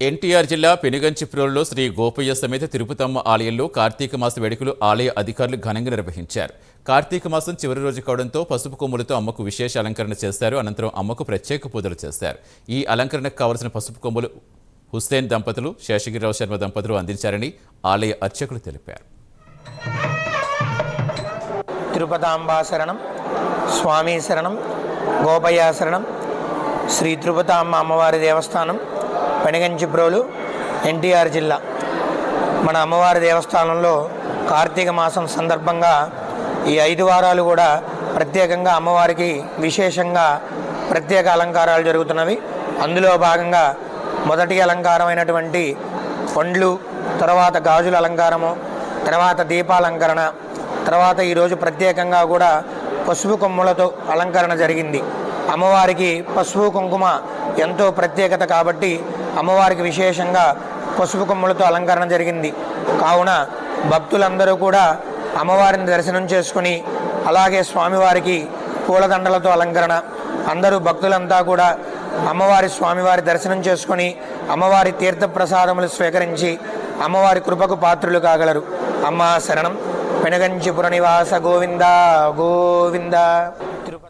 ఎన్టీఆర్ జిల్లా పెనుగంచిప్రోలులో శ్రీ గోపయ్య సమేత తిరుపతమ్మ ఆలయంలో కార్తీక మాస వేడుకలు ఆలయ అధికారులు ఘనంగా నిర్వహించారు. కార్తీక మాసం చివరి రోజు కావడంతో పసుపు కొమ్ములతో అమ్మకు విశేష అలంకరణ చేశారు అనంతరం అమ్మకు ప్రత్యేక పూజలు చేశారు ఈ అలంకరణకు కావలసిన పసుపు కొమ్ములు హుస్సేన్ దంపతులు శేషగిరిరావు శర్మ దంపతులు అందించారని ఆలయ అర్చకులు తెలిపారు. తిరుపతాంబాశరణం స్వామి శరణం గోపయ్య శరణం శ్రీ తిరుపతాంబ అమ్మవారి దేవస్థానం పెనగంచిప్రోలు ఎన్టీఆర్ జిల్లా. మన అమ్మవారి దేవస్థానంలో కార్తీక మాసం సందర్భంగా ఈ ఐదు వారాలు కూడా ప్రత్యేకంగా అమ్మవారికి విశేషంగా ప్రత్యేక అలంకారాలు జరుగుతున్నవి. అందులో భాగంగా మొదటి అలంకారమైనటువంటి పండ్లు తర్వాత గాజుల అలంకారము తర్వాత దీపాలంకరణ తర్వాత ఈరోజు ప్రత్యేకంగా కూడా పసుపు కొమ్ములతో అలంకరణ జరిగింది. అమ్మవారికి పసుపు కుంకుమ ఎంతో ప్రత్యేకత కాబట్టి అమ్మవారికి విశేషంగా పసుపు కొమ్ములతో అలంకరణ జరిగింది. కావున భక్తులందరూ కూడా అమ్మవారిని దర్శనం చేసుకుని అలాగే స్వామివారికి పూలదండలతో అలంకరణ అందరూ భక్తులంతా కూడా అమ్మవారి స్వామివారి దర్శనం చేసుకొని అమ్మవారి తీర్థప్రసాదములు స్వీకరించి అమ్మవారి కృపకు పాత్రులు కాగలరు. అమ్మ శరణం. పెనగంచిపుర నివాస గోవింద గోవింద. తిరుపతి